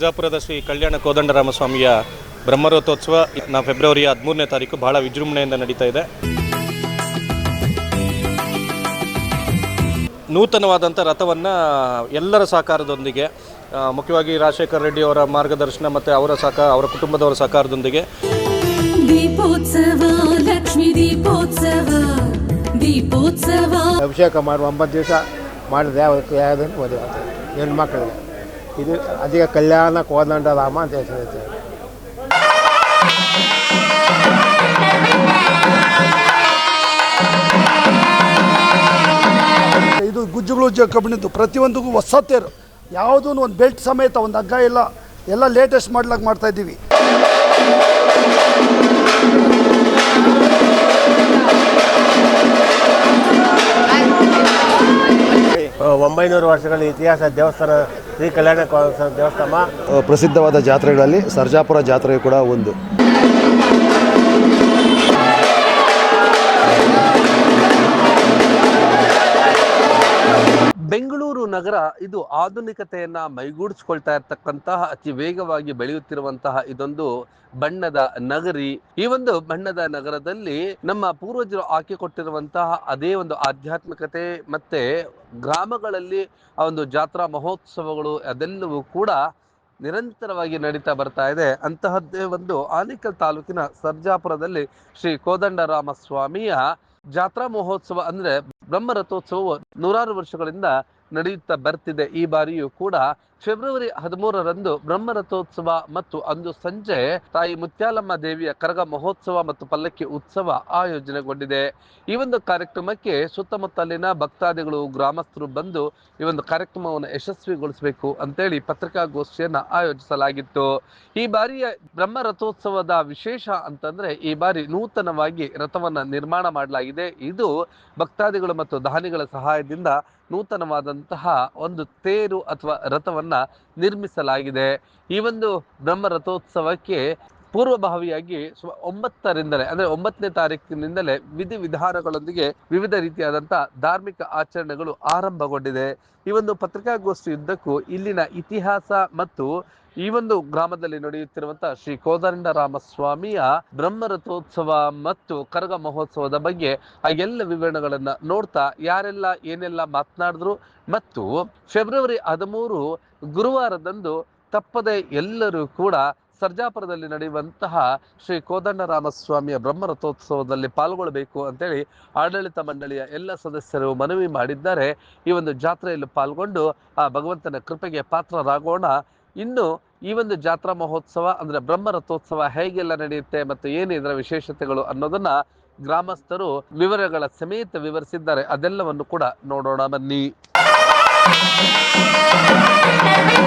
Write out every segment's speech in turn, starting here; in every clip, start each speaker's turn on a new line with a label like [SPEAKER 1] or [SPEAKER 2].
[SPEAKER 1] ಸರ್ಜಾಪುರದ ಶ್ರೀ ಕಲ್ಯಾಣ ಕೋದಂಡರಾಮಸ್ವಾಮಿಯ ಬ್ರಹ್ಮರಥೋತ್ಸವ ನಾವು ಫೆಬ್ರವರಿ ಹದಿಮೂರನೇ ತಾರೀಕು ಬಹಳ ವಿಜೃಂಭಣೆಯಿಂದ ನಡೀತಾ ಇದೆ. ನೂತನವಾದಂಥ ರಥವನ್ನು ಎಲ್ಲರ ಸಹಕಾರದೊಂದಿಗೆ ಮುಖ್ಯವಾಗಿ ರಾಜಶೇಖರ್ ರೆಡ್ಡಿ ಅವರ ಮಾರ್ಗದರ್ಶನ ಮತ್ತು ಅವರ ಸಹಕಾರ ಅವರ ಕುಟುಂಬದವರ ಸಹಕಾರದೊಂದಿಗೆ.
[SPEAKER 2] ದೀಪೋತ್ಸವ ಲಕ್ಷ್ಮೀ ದೀಪೋತ್ಸವ ದೀಪೋತ್ಸವ.
[SPEAKER 3] ಅಭಿಷೇಕ ಮಾಡುವ ಒಂಬತ್ತು ದಿವಸ ಮಾಡಿದ್ರೆ ಅವತ್ತು ಯಾವುದನ್ನು ಹೆಣ್ಣು ಮಕ್ಕಳಿಗೆ. ಇದು ಅಧಿಕ ಕಲ್ಯಾಣ ಕೋದಂಡ ರಾಮ ಅಂತ ಹೆಸರು
[SPEAKER 4] ಇದು ಗುಜ್ಜುಗಳು ಜ ಕಬ್ಬಿಣದ್ದು. ಪ್ರತಿಯೊಂದಕ್ಕೂ ಹೊಸ ತೇರು. ಯಾವುದೂ ಒಂದು ಬೆಲ್ಟ್ ಸಮೇತ ಒಂದು ಹಗ್ಗ ಇಲ್ಲ. ಎಲ್ಲ ಲೇಟೆಸ್ಟ್ ಮಾಡ್ಲಾಗ ಮಾಡ್ತಾ ಇದ್ದೀವಿ.
[SPEAKER 3] ಒಂಬೈನೂರು ವರ್ಷಗಳ ಇತಿಹಾಸ ದೇವಸ್ಥಾನ ಶ್ರೀ ಕಲ್ಯಾಣ ದೇವಸ್ಥಾನ.
[SPEAKER 5] ಪ್ರಸಿದ್ಧವಾದ ಜಾತ್ರೆಗಳಲ್ಲಿ ಸರ್ಜಾಪುರ ಜಾತ್ರೆ ಕೂಡ ಒಂದು.
[SPEAKER 6] ಬೆಂಗಳೂರು ನಗರ ಇದು ಆಧುನಿಕತೆಯನ್ನ ಮೈಗೂಡಿಸ್ಕೊಳ್ತಾ ಇರ್ತಕ್ಕಂತಹ ಅತಿ ವೇಗವಾಗಿ ಬೆಳೆಯುತ್ತಿರುವಂತಹ ಇದೊಂದು ಬಣ್ಣದ ನಗರಿ. ಈ ಒಂದು ಬಣ್ಣದ ನಗರದಲ್ಲಿ ನಮ್ಮ ಪೂರ್ವಜರು ಹಾಕಿಕೊಟ್ಟಿರುವಂತಹ ಅದೇ ಒಂದು ಆಧ್ಯಾತ್ಮಿಕತೆ ಮತ್ತೆ ಗ್ರಾಮಗಳಲ್ಲಿ ಆ ಒಂದು ಜಾತ್ರಾ ಮಹೋತ್ಸವಗಳು ಅದೆಲ್ಲವೂ ಕೂಡ ನಿರಂತರವಾಗಿ ನಡೀತಾ ಬರ್ತಾ ಇದೆ. ಅಂತಹದ್ದೇ ಒಂದು ಆನೇಕಲ್ ತಾಲೂಕಿನ ಸರ್ಜಾಪುರದಲ್ಲಿ ಶ್ರೀ ಕೋದಂಡರಾಮ ಸ್ವಾಮಿಯ ಜಾತ್ರಾ ಮಹೋತ್ಸವ ಅಂದ್ರೆ ಬ್ರಹ್ಮ ರಥೋತ್ಸವವು ನೂರಾರು ವರ್ಷಗಳಿಂದ ನಡೆಯುತ್ತಾ ಬರ್ತಿದೆ. ಈ ಬಾರಿಯೂ ಕೂಡ ಫೆಬ್ರವರಿ ಹದಿಮೂರರಂದು ಬ್ರಹ್ಮ ರಥೋತ್ಸವ ಮತ್ತು ಅಂದು ಸಂಜೆ ತಾಯಿ ಮುತ್ಯಾಲಮ್ಮ ದೇವಿಯ ಕರಗ ಮಹೋತ್ಸವ ಮತ್ತು ಪಲ್ಲಕ್ಕಿ ಉತ್ಸವ ಆಯೋಜನೆಗೊಂಡಿದೆ. ಈ ಒಂದು ಕಾರ್ಯಕ್ರಮಕ್ಕೆ ಸುತ್ತಮುತ್ತಲಿನ ಭಕ್ತಾದಿಗಳು, ಗ್ರಾಮಸ್ಥರು ಬಂದು ಈ ಒಂದು ಕಾರ್ಯಕ್ರಮವನ್ನು ಯಶಸ್ವಿಗೊಳಿಸಬೇಕು ಅಂತೇಳಿ ಪತ್ರಿಕಾಗೋಷ್ಠಿಯನ್ನ ಆಯೋಜಿಸಲಾಗಿತ್ತು. ಈ ಬಾರಿಯ ಬ್ರಹ್ಮ ರಥೋತ್ಸವದ ವಿಶೇಷ ಅಂತಂದ್ರೆ ಈ ಬಾರಿ ನೂತನವಾಗಿ ರಥವನ್ನ ನಿರ್ಮಾಣ ಮಾಡಲಾಗಿದೆ. ಇದು ಭಕ್ತಾದಿಗಳು ಮತ್ತು ದಾನಿಗಳ ಸಹಾಯದಿಂದ ನೂತನವಾದಂತಹ ಒಂದು ತೇರು ಅಥವಾ ರಥವನ್ನ ನಿರ್ಮಿಸಲಾಗಿದೆ. ಈ ಒಂದು ಬ್ರಹ್ಮ ರಥೋತ್ಸವಕ್ಕೆ ಪೂರ್ವಭಾವಿಯಾಗಿ ಒಂಬತ್ತರಿಂದಲೇ, ಅಂದ್ರೆ ಒಂಬತ್ತನೇ ತಾರೀಕಿನಿಂದಲೇ ವಿಧಿ ವಿಧಾನಗಳೊಂದಿಗೆ ವಿವಿಧ ರೀತಿಯಾದಂತಹ ಧಾರ್ಮಿಕ ಆಚರಣೆಗಳು ಆರಂಭಗೊಂಡಿದೆ. ಈ ಒಂದು ಪತ್ರಿಕಾಗೋಷ್ಠಿ ಉದ್ದಕ್ಕೂ ಇಲ್ಲಿನ ಇತಿಹಾಸ ಮತ್ತು ಈ ಒಂದು ಗ್ರಾಮದಲ್ಲಿ ನಡೆಯುತ್ತಿರುವಂತಹ ಶ್ರೀ ಕೋದಂಡರಾಮ ಸ್ವಾಮಿಯ ಬ್ರಹ್ಮ ರಥೋತ್ಸವ ಮತ್ತು ಕರಗ ಮಹೋತ್ಸವದ ಬಗ್ಗೆ ಆ ಎಲ್ಲ ವಿವರಣೆಗಳನ್ನ ನೋಡ್ತಾ ಯಾರೆಲ್ಲ ಏನೆಲ್ಲ ಮಾತನಾಡಿದ್ರು ಮತ್ತು ಫೆಬ್ರವರಿ ಹದಿಮೂರು ಗುರುವಾರದಂದು ತಪ್ಪದೆ ಎಲ್ಲರೂ ಕೂಡ ಸರ್ಜಾಪುರದಲ್ಲಿ ನಡೆಯುವಂತಹ ಶ್ರೀ ಕೋದಂಡರಾಮಸ್ವಾಮಿಯ ಬ್ರಹ್ಮ ರಥೋತ್ಸವದಲ್ಲಿ ಪಾಲ್ಗೊಳ್ಳಬೇಕು ಅಂತೇಳಿ ಆಡಳಿತ ಮಂಡಳಿಯ ಎಲ್ಲ ಸದಸ್ಯರು ಮನವಿ ಮಾಡಿದ್ದಾರೆ. ಈ ಒಂದು ಜಾತ್ರೆಯಲ್ಲಿ ಪಾಲ್ಗೊಂಡು ಆ ಭಗವಂತನ ಕೃಪೆಗೆ ಪಾತ್ರರಾಗೋಣ. ಇನ್ನು ಈ ಒಂದು ಜಾತ್ರಾ ಮಹೋತ್ಸವ ಅಂದ್ರೆ ಬ್ರಹ್ಮ ರಥೋತ್ಸವ ಹೇಗೆಲ್ಲ ನಡೆಯುತ್ತೆ ಮತ್ತು ಏನು ಇದರ ವಿಶೇಷತೆಗಳು ಅನ್ನೋದನ್ನ ಗ್ರಾಮಸ್ಥರು ವಿವರಗಳ ಸಮೇತ ವಿವರಿಸಿದ್ದಾರೆ. ಅದೆಲ್ಲವನ್ನು ಕೂಡ ನೋಡೋಣ ಬನ್ನಿ.
[SPEAKER 1] Every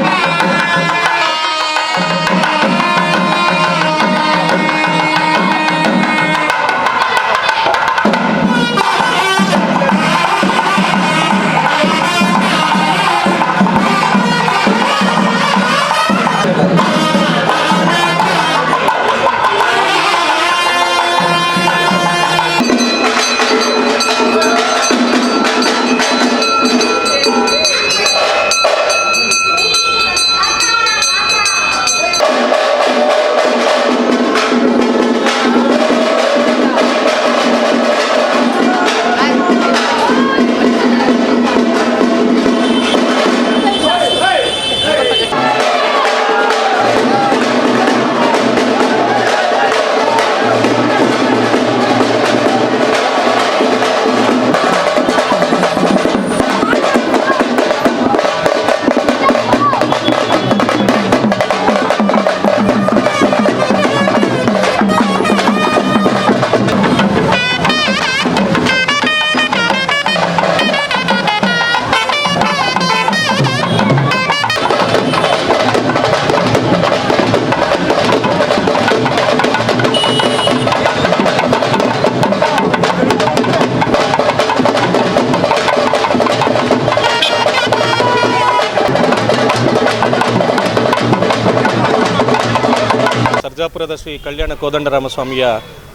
[SPEAKER 1] ಸರ್ಜಾಪುರದ ಶ್ರೀ ಕಲ್ಯಾಣ ಕೋದಂಡರಾಮಸ್ವಾಮಿಯ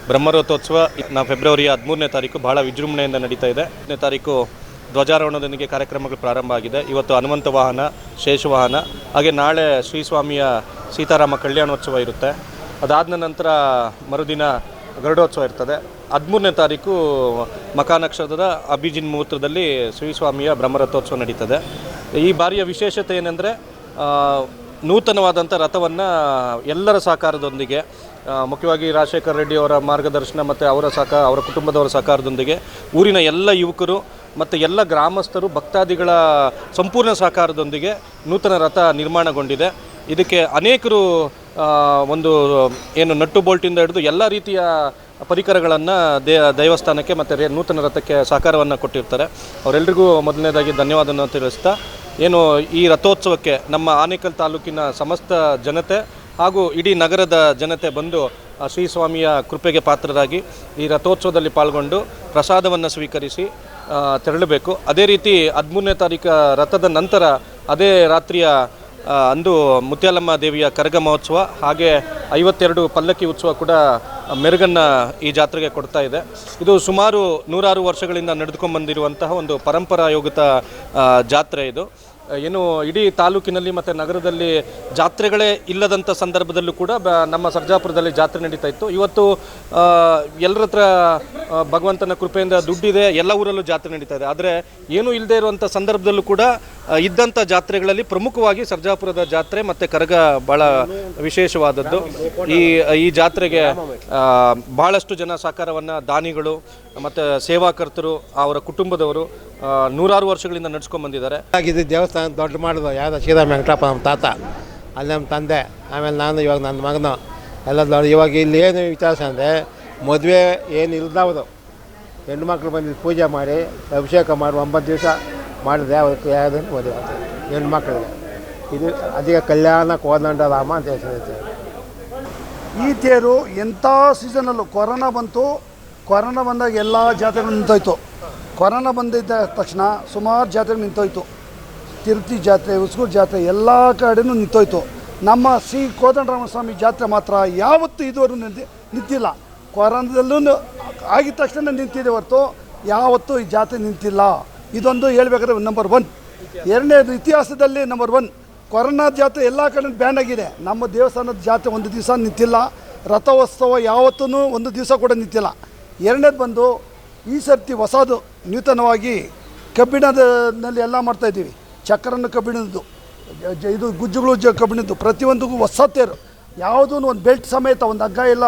[SPEAKER 1] ಬ್ರಹ್ಮರಥೋತ್ಸವ ನಾ ಫೆಬ್ರವರಿ ಹದಿಮೂರನೇ ತಾರೀಕು ಬಹಳ ವಿಜೃಂಭಣೆಯಿಂದ ನಡೀತಾ ಇದೆ. ಹತ್ತನೇ ತಾರೀಕು ಧ್ವಜಾರೋಹಣದೊಂದಿಗೆ ಕಾರ್ಯಕ್ರಮಗಳು ಪ್ರಾರಂಭ ಆಗಿದೆ. ಇವತ್ತು ಹನುಮಂತ ವಾಹನ ಶೇಷವಾಹನ ಹಾಗೆ ನಾಳೆ ಶ್ರೀ ಸ್ವಾಮಿಯ ಸೀತಾರಾಮ ಕಲ್ಯಾಣೋತ್ಸವ ಇರುತ್ತೆ. ಅದಾದ ನಂತರ ಮರುದಿನ ಗರುಡೋತ್ಸವ ಇರ್ತದೆ. ಹದಿಮೂರನೇ ತಾರೀಕು ಮಕಾನಕ್ಷತ್ರದ ಅಭಿಜಿನ್ ಮುಹೂರ್ತದಲ್ಲಿ ಶ್ರೀಸ್ವಾಮಿಯ ಬ್ರಹ್ಮರಥೋತ್ಸವ ನಡೀತದೆ. ಈ ಬಾರಿಯ ವಿಶೇಷತೆ ಏನೆಂದರೆ ನೂತನವಾದಂಥ ರಥವನ್ನು ಎಲ್ಲರ ಸಹಕಾರದೊಂದಿಗೆ ಮುಖ್ಯವಾಗಿ ರಾಜಶೇಖರ್ ರೆಡ್ಡಿ ಅವರ ಮಾರ್ಗದರ್ಶನ ಮತ್ತು ಅವರ ಸಹಕಾರ ಅವರ ಕುಟುಂಬದವರ ಸಹಕಾರದೊಂದಿಗೆ ಊರಿನ ಎಲ್ಲ ಯುವಕರು ಮತ್ತು ಎಲ್ಲ ಗ್ರಾಮಸ್ಥರು, ಭಕ್ತಾದಿಗಳ ಸಂಪೂರ್ಣ ಸಹಕಾರದೊಂದಿಗೆ ನೂತನ ರಥ ನಿರ್ಮಾಣಗೊಂಡಿದೆ. ಇದಕ್ಕೆ ಅನೇಕರು ಒಂದು, ಏನು, ನಟ್ಟು ಬೋಲ್ಟಿಂದ ಹಿಡಿದು ಎಲ್ಲ ರೀತಿಯ ಪರಿಕರಗಳನ್ನು ದೇ, ದೇವಸ್ಥಾನಕ್ಕೆ ಮತ್ತು ನೂತನ ರಥಕ್ಕೆ ಸಹಕಾರವನ್ನು ಕೊಟ್ಟಿರ್ತಾರೆ. ಅವರೆಲ್ಲರಿಗೂ ಮೊದಲನೇದಾಗಿ ಧನ್ಯವಾದವನ್ನು ತಿಳಿಸ್ತಾ ಏನು ಈ ರಥೋತ್ಸವಕ್ಕೆ ನಮ್ಮ ಆನೇಕಲ್ ತಾಲೂಕಿನ ಸಮಸ್ತ ಜನತೆ ಹಾಗೂ ಇಡೀ ನಗರದ ಜನತೆ ಬಂದು ಶ್ರೀ ಸ್ವಾಮಿಯ ಕೃಪೆಗೆ ಪಾತ್ರರಾಗಿ ಈ ರಥೋತ್ಸವದಲ್ಲಿ ಪಾಲ್ಗೊಂಡು ಪ್ರಸಾದವನ್ನು ಸ್ವೀಕರಿಸಿ ತೆರಳಬೇಕು. ಅದೇ ರೀತಿ ಹದಿಮೂರನೇ ತಾರೀಕು ರಥದ ನಂತರ ಅದೇ ರಾತ್ರಿಯ ಅಂದು ಮುತ್ಯಾಲಮ್ಮ ದೇವಿಯ ಕರಗ ಮಹೋತ್ಸವ ಹಾಗೆ ಐವತ್ತೆರಡು ಪಲ್ಲಕ್ಕಿ ಉತ್ಸವ ಕೂಡ ಮೆರುಗನ್ನು ಈ ಜಾತ್ರೆಗೆ ಕೊಡ್ತಾ ಇದೆ. ಇದು ಸುಮಾರು ನೂರಾರು ವರ್ಷಗಳಿಂದ ನಡೆದುಕೊಂಡು ಬಂದಿರುವಂತಹ ಒಂದು ಪರಂಪರಾಯೋಗಿತ ಜಾತ್ರೆ ಇದು. ಏನು ಇಡೀ ತಾಲೂಕಿನಲ್ಲಿ ಮತ್ತು ನಗರದಲ್ಲಿ ಜಾತ್ರೆಗಳೇ ಇಲ್ಲದಂಥ ಸಂದರ್ಭದಲ್ಲೂ ಕೂಡ ಬ, ನಮ್ಮ ಸರ್ಜಾಪುರದಲ್ಲಿ ಜಾತ್ರೆ ನಡೀತಾ ಇತ್ತು. ಇವತ್ತು ಎಲ್ಲರ ಹತ್ರ ಭಗವಂತನ ಕೃಪೆಯಿಂದ ದುಡ್ಡಿದೆ, ಎಲ್ಲ ಊರಲ್ಲೂ ಜಾತ್ರೆ ನಡೀತಾ ಇದೆ. ಆದರೆ ಏನೂ ಇಲ್ಲದೆ ಇರುವಂಥ ಸಂದರ್ಭದಲ್ಲೂ ಕೂಡ ಇದ್ದಂಥ ಜಾತ್ರೆಗಳಲ್ಲಿ ಪ್ರಮುಖವಾಗಿ ಸರ್ಜಾಪುರದ ಜಾತ್ರೆ ಮತ್ತು ಕರಗ ಭಾಳ ವಿಶೇಷವಾದದ್ದು. ಈ ಈ ಜಾತ್ರೆಗೆ ಭಾಳಷ್ಟು ಜನ ಸಹಕಾರವನ್ನು ದಾನಿಗಳು ಮತ್ತು ಸೇವಾಕರ್ತರು, ಅವರ ಕುಟುಂಬದವರು ನೂರಾರು ವರ್ಷಗಳಿಂದ ನಡ್ಸ್ಕೊಂಡು ಬಂದಿದ್ದಾರೆ.
[SPEAKER 3] ಆಗಿದ್ದು ದೇವಸ್ಥಾನ. ದೊಡ್ಡ ಮಾಡಿದ್ರು ಯಾವುದೋ ಶ್ರೀರಾಮ ವೆಂಕಟಪ್ಪ ನಮ್ಮ ತಾತ. ಅಲ್ಲಿ ನಮ್ಮ ತಂದೆ. ಆಮೇಲೆ ನಾನು, ಇವಾಗ ನನ್ನ ಮಗನ. ಎಲ್ಲ ದೊಡ್ಡ, ಇವಾಗ ಇಲ್ಲಿ ಏನು ವಿಚಾರ ಅಂದರೆ, ಮದುವೆ ಏನು ಇಲ್ದವ್ರು. ಹೆಣ್ಣು ಮಕ್ಕಳು ಬಂದು ಪೂಜೆ ಮಾಡಿ, ಅಭಿಷೇಕ ಮಾಡಿ, ಒಂಬತ್ತು ದಿವಸ ಮಾಡಿದೆ ಅವ್ರಿಗೆ ಯಾವುದನ್ನು ಮದುವೆ. ಹೆಣ್ಣು ಮಕ್ಕಳಿಗೆ ಇದು ಅಧಿಕ ಕಲ್ಯಾಣ ಕೋದಂಡ ರಾಮ ಅಂತ ಹೇಳ್ತಾರೆ
[SPEAKER 4] ಈ ತೇರು ಎಂಥ ಸೀಸನಲ್ಲೂ ಕೊರೋನಾ ಬಂತು. ಕೊರೋನಾ ಬಂದಾಗ ಎಲ್ಲ ಜಾತ್ರೆಗಳು ನಿಂತೋಯ್ತು. ಕೊರೋನಾ ಬಂದಿದ್ದ ತಕ್ಷಣ ಸುಮಾರು ಜಾತ್ರೆಗಳು ನಿಂತೋಯ್ತು. ತಿರುಪತಿ ಜಾತ್ರೆ ಉಸ್ಕೂರು ಜಾತ್ರೆ ಎಲ್ಲ ಕಡೆನೂ ನಿಂತೋಯ್ತು. ನಮ್ಮ ಶ್ರೀ ಸ್ವಾಮಿ ಜಾತ್ರೆ ಮಾತ್ರ ಯಾವತ್ತೂ ಇದುವರೆಗೂ ನಿಂತಿ, ನಿಂತಿಲ್ಲ. ಕೊರೋನಾದಲ್ಲೂ ಆಗಿದ ತಕ್ಷಣ ನಿಂತಿದೆ ಹೊರತು ಯಾವತ್ತೂ ಈ ಜಾತ್ರೆ ನಿಂತಿಲ್ಲ. ಇದೊಂದು ಹೇಳಬೇಕಾದ್ರೆ ನಂಬರ್ ಒನ್ ಎರಡನೇದು ಇತಿಹಾಸದಲ್ಲಿ ನಂಬರ್ ಒನ್ ಕೊರೋನಾ ಜಾತ್ರೆ ಎಲ್ಲ ಕಡೆ ಬ್ಯಾನ್ ಆಗಿದೆ. ನಮ್ಮ ದೇವಸ್ಥಾನದ ಜಾತ್ರೆ ಒಂದು ದಿವಸ ನಿಂತಿಲ್ಲ. ರಥೋತ್ಸವ ಯಾವತ್ತೂ ಒಂದು ದಿವಸ ಕೂಡ ನಿಂತಿಲ್ಲ. ಎರಡನೇದು ಬಂದು ಈ ಸರ್ತಿ ಹೊಸದು, ನೂತನವಾಗಿ ಕಬ್ಬಿಣದಲ್ಲಿ ಎಲ್ಲ ಮಾಡ್ತಾಯಿದ್ದೀವಿ ಚಕ್ರನ ಕಬ್ಬಿಣದ್ದು ಇದು ಗುಜ್ಜುಗಳು ಜ ಕಬ್ಬಿಣದ್ದು ಪ್ರತಿಯೊಂದಕ್ಕೂ ಹೊಸ ತೇರು. ಯಾವುದೂ ಒಂದು ಬೆಲ್ಟ್ ಸಮೇತ, ಒಂದು ಹಗ್ಗ ಎಲ್ಲ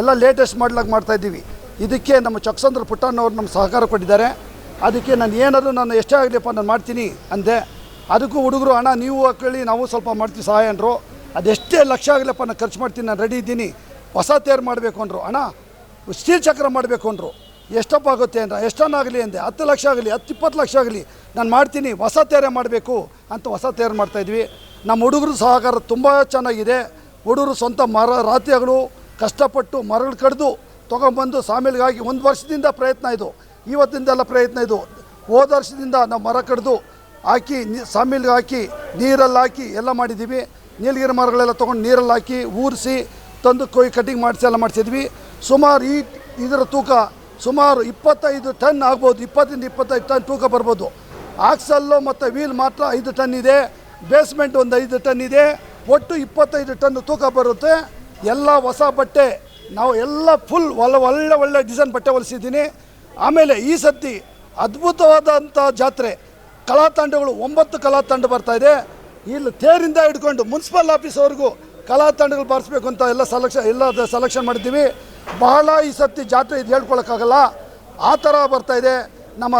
[SPEAKER 4] ಎಲ್ಲ ಲೇಟೆಸ್ಟ್ ಮಾಡ್ಲಾಗಿ ಮಾಡ್ತಾಯಿದ್ದೀವಿ ಇದಕ್ಕೆ ನಮ್ಮ ಚಕ್ಸಂದ್ರ ಪುಟ್ಟಣ್ಣವ್ರು ನಮ್ಮ ಸಹಕಾರ ಕೊಟ್ಟಿದ್ದಾರೆ. ಅದಕ್ಕೆ ನಾನು ಏನಾದರೂ ನಾನು ಎಷ್ಟೇ ಆಗಲಿಪ್ಪ ನಾನು ಮಾಡ್ತೀನಿ ಅಂದೆ. ಅದಕ್ಕೂ ಹುಡುಗರು, ಅಣ್ಣ, ನೀವು ಹಾಕೊಳ್ಳಿ ನಾವು ಸ್ವಲ್ಪ ಮಾಡ್ತೀವಿ ಸಹಾಯ ಅಂದರು. ಅದೆಷ್ಟೇ ಲಕ್ಷ ಆಗಲಿಪ್ಪ ನಾನು ಖರ್ಚು ಮಾಡ್ತೀನಿ, ನಾನು ರೆಡಿ ಇದ್ದೀನಿ. ಹೊಸ ತೇರು ಮಾಡಬೇಕು ಅಂದರು. ಅಣ್ಣ ಸ್ಟೀಲ್ ಚಕ್ರ ಮಾಡಬೇಕು ಅಂದರು. ಎಷ್ಟಪ್ಪ ಆಗುತ್ತೆ ಅಂದ್ರೆ ಎಷ್ಟನ್ನಾಗಲಿ ಅಂದೆ, ಹತ್ತು ಲಕ್ಷ ಆಗಲಿ, ಹತ್ತು ಇಪ್ಪತ್ತು ಲಕ್ಷ ಆಗಲಿ, ನಾನು ಮಾಡ್ತೀನಿ, ಹೊಸ ತೇರೆ ಮಾಡಬೇಕು ಅಂತ ಹೊಸ ತಯಾರು ಮಾಡ್ತಾಯಿದ್ವಿ ನಮ್ಮ ಹುಡುಗರು ಸಹಕಾರ ತುಂಬ ಚೆನ್ನಾಗಿದೆ. ಹುಡುಗರು ಸ್ವಂತ ಮರ, ರಾತ್ರಿಗಳು ಕಷ್ಟಪಟ್ಟು ಮರಗಳು ಕಡಿದು ತೊಗೊಂಬಂದು ಸಾಮೇಲಿಗಾಗಿ ಒಂದು ವರ್ಷದಿಂದ ಪ್ರಯತ್ನ ಇದು. ಇವತ್ತಿಂದೆಲ್ಲ ಪ್ರಯತ್ನ ಇದು. ಹೋದ ವರ್ಷದಿಂದ ನಾವು ಮರ ಕಡಿದು ಹಾಕಿ, ನೀ ಸಾಮಿಲ್ಗೆ ಹಾಕಿ, ನೀರಲ್ಲಿ ಹಾಕಿ ಎಲ್ಲ ಮಾಡಿದ್ದೀವಿ. ನೀಲಗಿರಿ ಮರಗಳೆಲ್ಲ ತೊಗೊಂಡು ನೀರಲ್ಲಿ ಹಾಕಿ, ಊರಿಸಿ, ತಂದು ಕೊಯ್, ಕಟಿಂಗ್ ಮಾಡಿಸಿ ಎಲ್ಲ ಮಾಡಿಸಿದ್ವಿ. ಸುಮಾರು ಈ ಇದರ ತೂಕ ಸುಮಾರು ಇಪ್ಪತ್ತೈದು ಟನ್ ಆಗ್ಬೋದು, ಇಪ್ಪತ್ತರಿಂದ ಇಪ್ಪತ್ತೈದು ಟನ್ ತೂಕ ಬರ್ಬೋದು. ಆಕ್ಸಲ್ಲು ಮತ್ತು ವೀಲ್ ಮಾತ್ರ ಐದು ಟನ್ ಇದೆ, ಬೇಸ್ಮೆಂಟ್ ಒಂದು ಐದು ಟನ್ ಇದೆ, ಒಟ್ಟು ಇಪ್ಪತ್ತೈದು ಟನ್ ತೂಕ ಬರುತ್ತೆ. ಎಲ್ಲ ಹೊಸ ಬಟ್ಟೆ, ನಾವು ಎಲ್ಲ ಫುಲ್ ಒಳ್ಳೆ ಒಳ್ಳೆ ಒಳ್ಳೆ ಡಿಸೈನ್ ಬಟ್ಟೆ ಹೊಲಿಸಿದ್ದೀನಿ. ಆಮೇಲೆ ಈ ಸತಿ ಅದ್ಭುತವಾದಂಥ ಜಾತ್ರೆ, ಕಲಾ ತಂಡಗಳು ಒಂಬತ್ತು ಕಲಾ ತಂಡ ಬರ್ತಾ ಇದೆ. ಇಲ್ಲಿ ತೇರಿಂದ ಹಿಡ್ಕೊಂಡು ಮುನ್ಸಿಪಲ್ ಆಫೀಸ್ವರೆಗೂ ಕಲಾ ತಂಡಗಳು ಬಾರಿಸ್ಬೇಕು ಅಂತ ಎಲ್ಲ ಸೆಲೆಕ್ಷನ್ ಎಲ್ಲ ಸೆಲೆಕ್ಷನ್ ಮಾಡಿದ್ದೀವಿ. ಬಹಳ ಈ ಸತಿ ಜಾತ್ರೆ ಇದು ಹೇಳ್ಕೊಳಕ್ಕಾಗಲ್ಲ. ಆ ಥರ ಬರ್ತಾ ಇದೆ. ನಮ್ಮ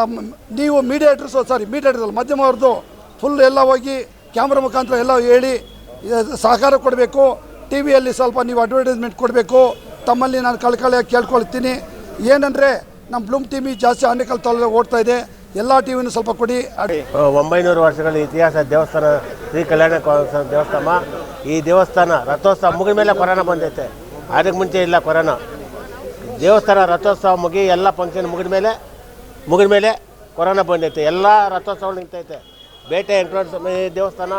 [SPEAKER 4] ನೀವು ಮೀಡಿಯೇಟರ್ಸ್ ಸಾರಿ ಮೀಡಿಯೇಟರ್ಸಲ್ಲಿ ಮಾಧ್ಯಮವ್ರದ್ದು ಫುಲ್ ಎಲ್ಲ ಹೋಗಿ ಕ್ಯಾಮ್ರಾ ಮುಖಾಂತರ ಎಲ್ಲ ಹೇಳಿ ಸಹಕಾರ ಕೊಡಬೇಕು. ಟಿ ವಿಯಲ್ಲಿ ಸ್ವಲ್ಪ ನೀವು ಅಡ್ವರ್ಟೈಸ್ಮೆಂಟ್ ಕೊಡಬೇಕು. ತಮ್ಮಲ್ಲಿ ನಾನು ಕಳ್ಕಳಿಯಾಗಿ ಕೇಳ್ಕೊಳ್ತೀನಿ. ಏನಂದರೆ, ನಮ್ಮ ಬ್ಲೂಮ್ ಟಿ ವಿ ಜಾಸ್ತಿ ಆನೇಕಲ್ ತಾಲೂಕು ಓಡ್ತಾ ಇದೆ. ಎಲ್ಲ ಟಿ ವಿನೂ ಸ್ವಲ್ಪ ಕೊಡಿ.
[SPEAKER 3] ಒಂಬೈನೂರು ವರ್ಷಗಳ ಇತಿಹಾಸ ದೇವಸ್ಥಾನ, ಶ್ರೀ ಕಲ್ಯಾಣ ದೇವಸ್ಥಾನ. ಈ ದೇವಸ್ಥಾನ ರಥೋತ್ಸವ ಮುಗಿದ ಮೇಲೆ ಕೊರೋನಾ ಬಂದೈತೆ. ಅದಕ್ಕೆ ಮುಂಚೆ ಇಲ್ಲ ಕೊರೋನಾ. ದೇವಸ್ಥಾನ ರಥೋತ್ಸವ ಮುಗಿ ಎಲ್ಲ ಫಂಕ್ಷನ್ ಮುಗಿದ ಮೇಲೆ ಮುಗಿದ ಮೇಲೆ ಕೊರೋನಾ ಬಂದೈತೆ ಎಲ್ಲ ರಥೋತ್ಸವ ನಿಂತೈತೆ. ಬೇಟೆ, ವೆಂಕಟೇಶ್ವರ ಸ್ವಾಮಿ ದೇವಸ್ಥಾನ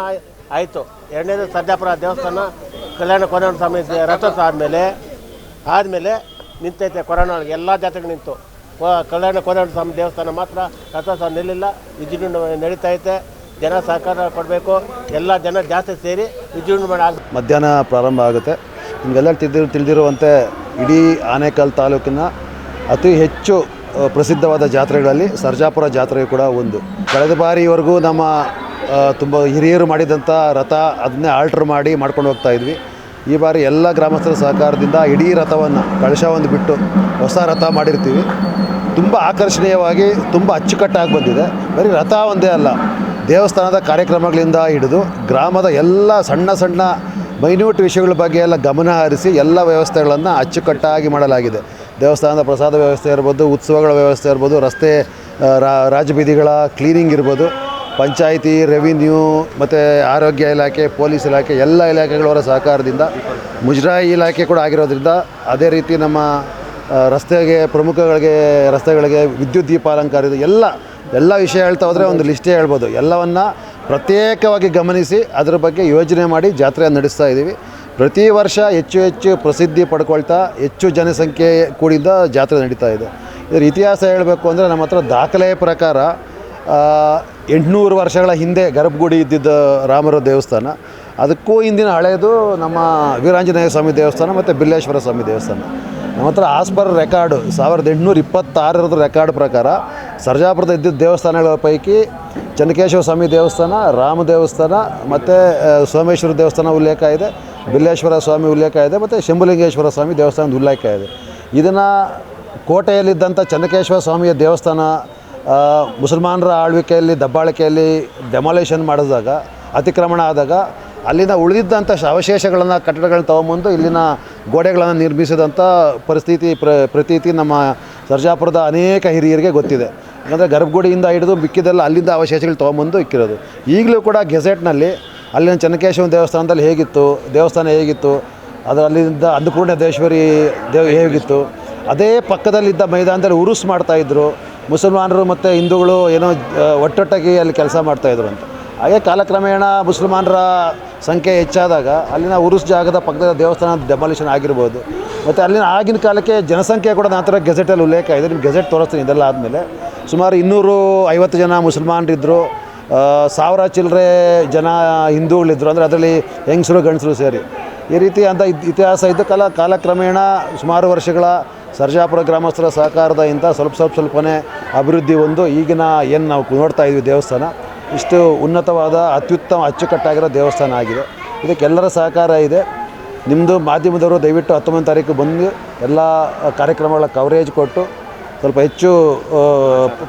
[SPEAKER 3] ಆಯಿತು. ಎರಡನೇದು ಸರ್ಜಾಪುರ ದೇವಸ್ಥಾನ, ಕಲ್ಯಾಣ ಕೊರೋನಾ ಸ್ವಾಮಿ ರಥೋತ್ಸವ ಆದಮೇಲೆ ಆದಮೇಲೆ ನಿಂತೈತೆ ಕೊರೋನಾ ಎಲ್ಲ ಜಾತ್ರೆಗಳು ನಿಂತು. ಕಲ್ಯಾಣ ಕೋದಂಡ ಸ್ವಾಮಿ ದೇವಸ್ಥಾನ ಮಾತ್ರ ರಥೋತ್ಸವ ನಿಲ್ಲಿಲ್ಲ. ವಿಜೃಂಭಣೆ ನಡೀತಾ ಐತೆ. ಜನ ಸಹಕಾರ ಕೊಡಬೇಕು. ಎಲ್ಲ ಜನ ಜಾಸ್ತಿ ಸೇರಿ ವಿಜೃಂಭಣೆ ಆಗ
[SPEAKER 5] ಮಧ್ಯಾಹ್ನ ಪ್ರಾರಂಭ ಆಗುತ್ತೆ. ನಿಮಗೆಲ್ಲ ತಿಳಿದಿರು ತಿಳಿದಿರುವಂತೆ ಇಡೀ ಆನೇಕಲ್ ತಾಲೂಕಿನ ಅತಿ ಹೆಚ್ಚು ಪ್ರಸಿದ್ಧವಾದ ಜಾತ್ರೆಗಳಲ್ಲಿ ಸರ್ಜಾಪುರ ಜಾತ್ರೆಯು ಕೂಡ ಒಂದು. ಕಳೆದ ಬಾರಿವರೆಗೂ ನಮ್ಮ ತುಂಬ ಹಿರಿಯರು ಮಾಡಿದಂಥ ರಥ ಅದನ್ನೇ ಆಲ್ಟ್ರ್ ಮಾಡಿ ಮಾಡ್ಕೊಂಡು ಹೋಗ್ತಾ ಇದ್ವಿ. ಈ ಬಾರಿ ಎಲ್ಲ ಗ್ರಾಮಸ್ಥರ ಸಹಕಾರದಿಂದ ಇಡೀ ರಥವನ್ನು ಕಳಶ ಒಂದು ಬಿಟ್ಟು ಹೊಸ ರಥ ಮಾಡಿರ್ತೀವಿ. ತುಂಬ ಆಕರ್ಷಣೀಯವಾಗಿ ತುಂಬ ಅಚ್ಚುಕಟ್ಟಾಗಿ ಬಂದಿದೆ. ಬರೀ ರಥ ಒಂದೇ ಅಲ್ಲ, ದೇವಸ್ಥಾನದ ಕಾರ್ಯಕ್ರಮಗಳಿಂದ ಹಿಡಿದು ಗ್ರಾಮದ ಎಲ್ಲ ಸಣ್ಣ ಸಣ್ಣ ಮೈನ್ಯೂಟ್ ವಿಷಯಗಳ ಬಗ್ಗೆ ಎಲ್ಲ ಗಮನ ಹರಿಸಿ ಎಲ್ಲ ವ್ಯವಸ್ಥೆಗಳನ್ನು ಅಚ್ಚುಕಟ್ಟಾಗಿ ಮಾಡಲಾಗಿದೆ. ದೇವಸ್ಥಾನದ ಪ್ರಸಾದ ವ್ಯವಸ್ಥೆ ಇರ್ಬೋದು, ಉತ್ಸವಗಳ ವ್ಯವಸ್ಥೆ ಇರ್ಬೋದು, ರಸ್ತೆ ರಾಜಬೀದಿಗಳ ಕ್ಲೀನಿಂಗ್ ಇರ್ಬೋದು, ಪಂಚಾಯಿತಿ, ರೆವಿನ್ಯೂ ಮತ್ತು ಆರೋಗ್ಯ ಇಲಾಖೆ, ಪೊಲೀಸ್ ಇಲಾಖೆ, ಎಲ್ಲ ಇಲಾಖೆಗಳವರ ಸಹಕಾರದಿಂದ ಮುಜರಾಯಿ ಇಲಾಖೆ ಕೂಡ ಆಗಿರೋದ್ರಿಂದ ಅದೇ ರೀತಿ ನಮ್ಮ ರಸ್ತೆಗೆ, ಪ್ರಮುಖಗಳಿಗೆ, ರಸ್ತೆಗಳಿಗೆ ವಿದ್ಯುತ್ ದೀಪಾಲಂಕಾರ ಇದು ಎಲ್ಲ ಎಲ್ಲ ವಿಷಯ ಹೇಳ್ತಾ ಹೋದರೆ ಒಂದು ಲಿಸ್ಟೇ ಹೇಳ್ಬೋದು. ಎಲ್ಲವನ್ನು ಪ್ರತ್ಯೇಕವಾಗಿ ಗಮನಿಸಿ ಅದರ ಬಗ್ಗೆ ಯೋಜನೆ ಮಾಡಿ ಜಾತ್ರೆ ನಡೆಸ್ತಾ ಇದ್ದೀವಿ. ಪ್ರತಿ ವರ್ಷ ಹೆಚ್ಚು ಹೆಚ್ಚು ಪ್ರಸಿದ್ಧಿ ಪಡ್ಕೊಳ್ತಾ ಹೆಚ್ಚು ಜನಸಂಖ್ಯೆ ಕೂಡಿದ ಜಾತ್ರೆ ನಡೀತಾ ಇದೆ. ಇದರ ಇತಿಹಾಸ ಹೇಳಬೇಕು ಅಂದರೆ ನಮ್ಮ ಹತ್ರ ದಾಖಲೆಯ ಪ್ರಕಾರ ಎಂಟುನೂರು ವರ್ಷಗಳ ಹಿಂದೆ ಗರ್ಭಗುಡಿ ಇದ್ದಿದ್ದ ರಾಮರ ದೇವಸ್ಥಾನ, ಅದಕ್ಕೂ ಹಿಂದಿನ ಹಳೆಯದು ನಮ್ಮ ವೀರಾಂಜನೇಯ ಸ್ವಾಮಿ ದೇವಸ್ಥಾನ ಮತ್ತು ಬಿಲ್ಲೇಶ್ವರ ಸ್ವಾಮಿ ದೇವಸ್ಥಾನ. ನಮ್ಮ ಹತ್ರ ಆಸ್ಪರ್ ರೆಕಾರ್ಡು ಸಾವಿರದ ಎಂಟುನೂರ ಇಪ್ಪತ್ತಾರರದ ರೆಕಾರ್ಡ್ ಪ್ರಕಾರ ಸರ್ಜಾಪುರದ ಇದ್ದಿದ್ದ ದೇವಸ್ಥಾನಗಳ ಪೈಕಿ ಚನ್ನಕೇಶವ ಸ್ವಾಮಿ ದೇವಸ್ಥಾನ, ರಾಮ ದೇವಸ್ಥಾನ ಮತ್ತು ಸೋಮೇಶ್ವರ ದೇವಸ್ಥಾನ ಉಲ್ಲೇಖ ಇದೆ, ಬಿಲ್ಲೇಶ್ವರ ಸ್ವಾಮಿ ಉಲ್ಲೇಖ ಇದೆ ಮತ್ತು ಶಂಭುಲಿಂಗೇಶ್ವರ ಸ್ವಾಮಿ ದೇವಸ್ಥಾನದ ಉಲ್ಲೇಖ ಇದೆ. ಇದನ್ನು ಕೋಟೆಯಲ್ಲಿದ್ದಂಥ ಚನ್ನಕೇಶ್ವರ ಸ್ವಾಮಿಯ ದೇವಸ್ಥಾನ ಮುಸಲ್ಮಾನರ ಆಳ್ವಿಕೆಯಲ್ಲಿ, ದಬ್ಬಾಳಿಕೆಯಲ್ಲಿ ಡೆಮಾಲೇಷನ್ ಮಾಡಿದಾಗ, ಅತಿಕ್ರಮಣ ಆದಾಗ ಅಲ್ಲಿನ ಉಳಿದಿದ್ದಂಥ ಅವಶೇಷಗಳನ್ನು, ಕಟ್ಟಡಗಳನ್ನ ತೊಗೊಂಬಂದು ಇಲ್ಲಿನ ಗೋಡೆಗಳನ್ನು ನಿರ್ಮಿಸಿದಂಥ ಪರಿಸ್ಥಿತಿ, ಪ್ರ, ಪ್ರತೀತಿ ನಮ್ಮ ಸರ್ಜಾಪುರದ ಅನೇಕ ಹಿರಿಯರಿಗೆ ಗೊತ್ತಿದೆ. ಅಂದರೆ ಗರ್ಭಗುಡಿಯಿಂದ ಹಿಡಿದು ಮಿಕ್ಕಿದೆಲ್ಲ ಅಲ್ಲಿಂದ ಅವಶೇಷಗಳು ತೊಗೊಂಬಂದು ಇಕ್ಕಿರೋದು. ಈಗಲೂ ಕೂಡ ಗೆಜೆಟ್ನಲ್ಲಿ ಅಲ್ಲಿನ ಚನ್ನಕೇಶವ ದೇವಸ್ಥಾನದಲ್ಲಿ ಹೇಗಿತ್ತು, ದೇವಸ್ಥಾನ ಹೇಗಿತ್ತು ಅದರ ಅಲ್ಲಿಂದ ಅನ್ನಪೂರ್ಣೇಶ್ವರಿ ದೇವ ಹೇಗಿತ್ತು, ಅದೇ ಪಕ್ಕದಲ್ಲಿದ್ದ ಮೈದಾನದಲ್ಲಿ ಉರುಸ್ ಮಾಡ್ತಾಯಿದ್ರು ಮುಸಲ್ಮಾನರು ಮತ್ತು ಹಿಂದೂಗಳು ಏನೋ ಒಟ್ಟೊಟ್ಟಾಗಿ ಅಲ್ಲಿ ಕೆಲಸ ಮಾಡ್ತಾಯಿದ್ರು ಅಂತ. ಹಾಗೆ ಕಾಲಕ್ರಮೇಣ ಮುಸಲ್ಮಾನರ ಸಂಖ್ಯೆ ಹೆಚ್ಚಾದಾಗ ಅಲ್ಲಿನ ಉರುಸ್ ಜಾಗದ ಪಕ್ಕದ ದೇವಸ್ಥಾನ ಡೆಮಾಲಿಷನ್ ಆಗಿರ್ಬೋದು. ಮತ್ತು ಅಲ್ಲಿನ ಆಗಿನ ಕಾಲಕ್ಕೆ ಜನಸಂಖ್ಯೆ ಕೂಡ ಥರ ಗೆಜೆಟಲ್ಲಿ ಉಲ್ಲೇಖ ಇದೆ. ನಿಮ್ಗೆ ಗೆಜೆಟ್ ತೋರಿಸ್ತೀನಿ ಇದೆಲ್ಲ ಆದಮೇಲೆ. ಸುಮಾರು ಇನ್ನೂರು ಐವತ್ತು ಜನ ಮುಸಲ್ಮಾನರಿದ್ದರು ಸಾವಿರ ಚಿಲ್ಲರೆ ಜನ ಹಿಂದೂಗಳಿದ್ದರು ಅಂದರೆ ಅದರಲ್ಲಿ ಹೆಂಗಸರು, ಗಂಡಸರು ಸೇರಿ. ಈ ರೀತಿ ಅಂತ ಇತಿಹಾಸ ಇದ್ದ ಕಾಲ, ಕಾಲಕ್ರಮೇಣ ಸುಮಾರು ವರ್ಷಗಳ ಸರ್ಜಾಪುರ ಗ್ರಾಮಸ್ಥರ ಸಹಕಾರದ ಸಹಕಾರದಿಂದ ಸ್ವಲ್ಪ ಸ್ವಲ್ಪ ಸ್ವಲ್ಪನೇ ಅಭಿವೃದ್ಧಿ ಒಂದು ಈಗಿನ ಏನು ನಾವು ನೋಡ್ತಾ ಇದ್ವಿ ದೇವಸ್ಥಾನ. ಇಷ್ಟು ಉನ್ನತವಾದ, ಅತ್ಯುತ್ತಮ, ಅಚ್ಚುಕಟ್ಟಾಗಿರೋ ದೇವಸ್ಥಾನ ಆಗಿದೆ. ಇದಕ್ಕೆಲ್ಲರ ಸಹಕಾರ ಇದೆ. ನಿಮ್ಮದು ಮಾಧ್ಯಮದವರು ದಯವಿಟ್ಟು ಹತ್ತೊಂಬತ್ತು ತಾರೀಕು ಬಂದು ಎಲ್ಲ ಕಾರ್ಯಕ್ರಮಗಳ ಕವರೇಜ್ ಕೊಟ್ಟು ಸ್ವಲ್ಪ ಹೆಚ್ಚು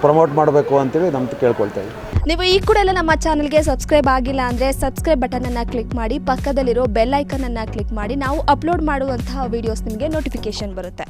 [SPEAKER 5] ಪ್ರಮೋಟ್ ಮಾಡಬೇಕು ಅಂತೇಳಿ ನಮ್ದು ಕೇಳ್ಕೊಳ್ತಾ
[SPEAKER 7] ನೀವು ಈ ಕೂಡ ಎಲ್ಲ ನಮ್ಮ ಚಾನಲ್ಗೆ ಸಬ್ಸ್ಕ್ರೈಬ್ ಆಗಿಲ್ಲ ಅಂದರೆ ಸಬ್ಸ್ಕ್ರೈಬ್ ಬಟನನ್ನು ಕ್ಲಿಕ್ ಮಾಡಿ, ಪಕ್ಕದಲ್ಲಿರೋ ಬೆಲ್ ಐಕನನ್ನು ಕ್ಲಿಕ್ ಮಾಡಿ, ನಾವು ಅಪ್ಲೋಡ್ ಮಾಡುವಂತಹ ವೀಡಿಯೋಸ್ ನಿಮಗೆ ನೋಟಿಫಿಕೇಶನ್ ಬರುತ್ತೆ.